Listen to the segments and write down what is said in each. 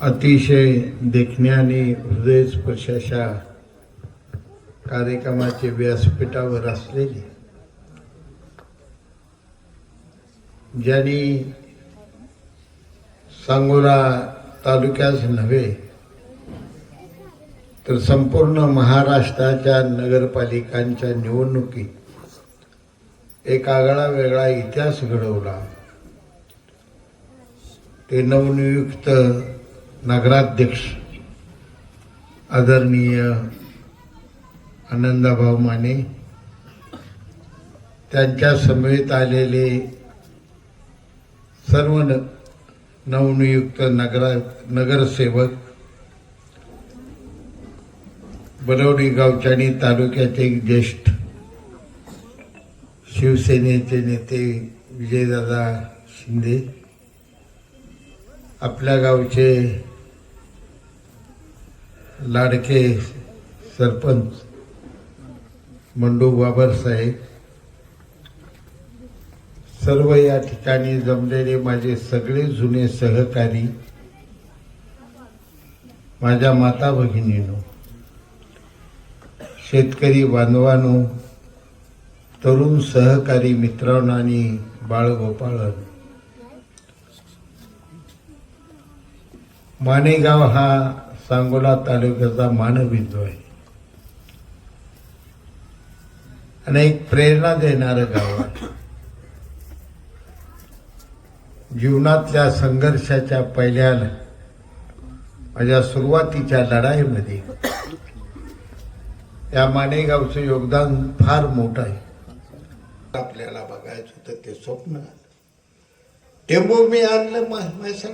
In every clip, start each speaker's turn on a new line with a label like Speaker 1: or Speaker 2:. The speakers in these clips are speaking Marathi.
Speaker 1: अतिशय देखण्याने हृदयस्पर्शाच्या कार्यक्रमाचे व्यासपीठावर असलेले ज्यांनी सांगोला तालुक्यास नव्हे तर संपूर्ण महाराष्ट्राच्या नगरपालिकांच्या निवडणुकीत एक आगळा वेगळा इतिहास घडवला. ते नवनियुक्त नगराध्यक्ष आदरणीय आनंदाभाऊ माने त्यांच्या समेत आलेले सर्व न नवनियुक्त नगरा नगरसेवक बलवडी गावचे आणि तालुक्याचे एक ज्येष्ठ शिवसेनेचे नेते विजयदादा शिंदे आपल्या गावचे लाडके सरपंच मंडू बाबर साहेब सर्व या ठिकाणी जमलेले माझे सगळे जुने सहकारी माझ्या माता भगिनीनो शेतकरी बांधवांनो तरुण सहकारी मित्रांनो आणि बाळगोपाळन मानेगाव हा सांगोला तालुक्याचा मानबिंदू आहे. आणि एक प्रेरणा देणारं गाव आहे. जीवनातल्या संघर्षाच्या पहिल्या माझ्या सुरुवातीच्या लढाईमध्ये या मानेगावचं योगदान फार मोठं आहे. आपल्याला बघायचं होतं ते स्वप्न आलं. टेंबू मी आणलं म्हैसाळ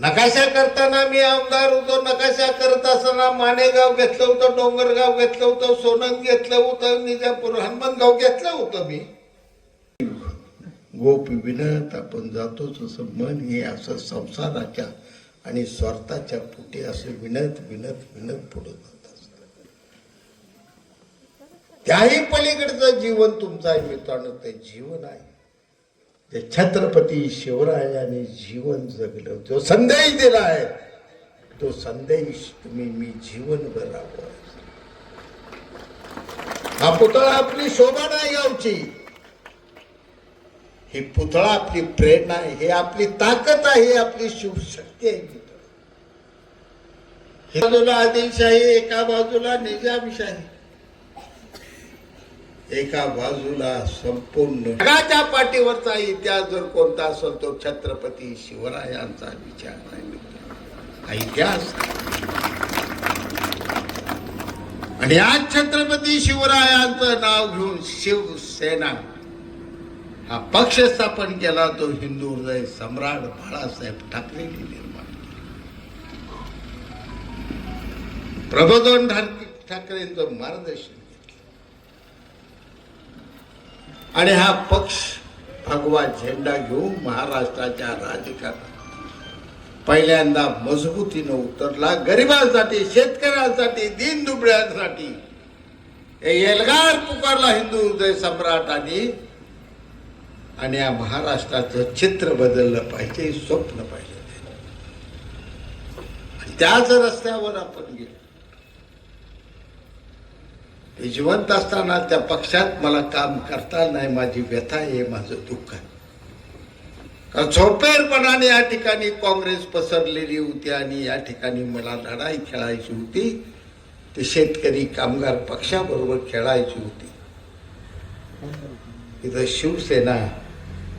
Speaker 1: नकाशा करताना मी आमदार होतो नकाशा करत असताना मानेगाव घेतलं होतं डोंगरगाव घेतलं होतं सोनंद घेतलं होतं निजापूर हनुमानगाव घेतलं होतं मी. गोप विनत आपण जातो तसं मन हे असं संसाराच्या आणि स्वार्थाच्या पोटी असं विनत विनत विनत पुढे जात असत. त्याही पलीकडचं जीवन तुमचं आहे मित्रांनो ते जीवन आहे. ते छत्रपती शिवरायाने जीवन जगलं. जो संदेश दिला आहे तो संदेश तुम्ही मी जीवनभर राबवायचा हा पुतळा आपली शोभा नाही गावची. ही पुतळा आपली प्रेरणा आहे हे आपली ताकद आहे आपली शिवशक्ती आहे. बाजूला आदिलशाही एका बाजूला निजामशाही. एका बाजूला संपूर्ण जगाच्या पाठीवरचा इतिहास जर कोणता असेल तो छत्रपती शिवरायांचा विचार आहे हा इतिहास. आणि आज छत्रपती शिवरायांचं नाव घेऊन शिवसेना हा पक्ष स्थापन केला तो हिंदू हृदय सम्राट बाळासाहेब ठाकरेंनी निर्माण प्रबोधन ठाकरेंचं मार्गदर्शन घेतलं आणि हा पक्ष भगवा झेंडा घेऊन महाराष्ट्राच्या राजकारणात. पहिल्यांदा मजबूतीनं उतरला गरिबांसाठी शेतकऱ्यांसाठी दीन दुबळ्यांसाठी एल्गार पुकारला हिंदू हृदय सम्राटाने आणि या महाराष्ट्राचं चित्र बदललं पाहिजे स्वप्न पाहिजे. त्याच रस्त्यावर आपण गेलो. जिवंत असताना त्या पक्षात मला काम करता नाही माझी व्यथा आहे माझं दुःख आहे. कारण झोपेरपणाने या ठिकाणी काँग्रेस पसरलेली होती आणि या ठिकाणी मला लढाई खेळायची होती. ते शेतकरी कामगार पक्षाबरोबर खेळायची होती. इथं शिवसेना